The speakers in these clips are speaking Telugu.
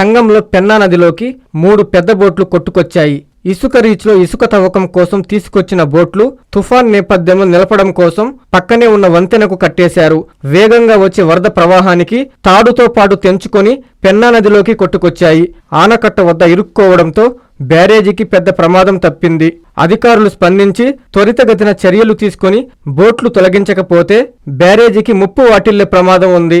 సంఘంలో పెన్నా నదిలోకి మూడు పెద్ద బోట్లు కొట్టుకొచ్చాయి. ఇసుక రీచ్లో ఇసుక తవ్వకం కోసం తీసుకొచ్చిన బోట్లు తుఫాన్ నేపథ్యంలో నిలపడం కోసం పక్కనే ఉన్న వంతెనకు కట్టేశారు. వేగంగా వచ్చే వరద ప్రవాహానికి తాడుతో పాటు తెంచుకొని పెన్నా నదిలోకి కొట్టుకొచ్చాయి. ఆనకట్ట వద్ద ఇరుక్కోవడంతో బ్యారేజీకి పెద్ద ప్రమాదం తప్పింది. అధికారులు స్పందించి త్వరితగతిన చర్యలు తీసుకొని బోట్లు తొలగించకపోతే బ్యారేజీకి ముప్పు వాటిల్లే ప్రమాదం ఉంది.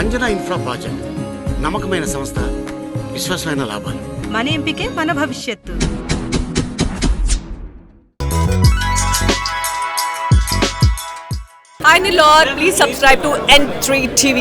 Anjana infra project. నమ్మకమైన సంస్థ విశ్వాసమైన లాభాలు. మన ఎంపికే మన భవిష్యత్తు. Hi Nilor, please subscribe to N3 TV.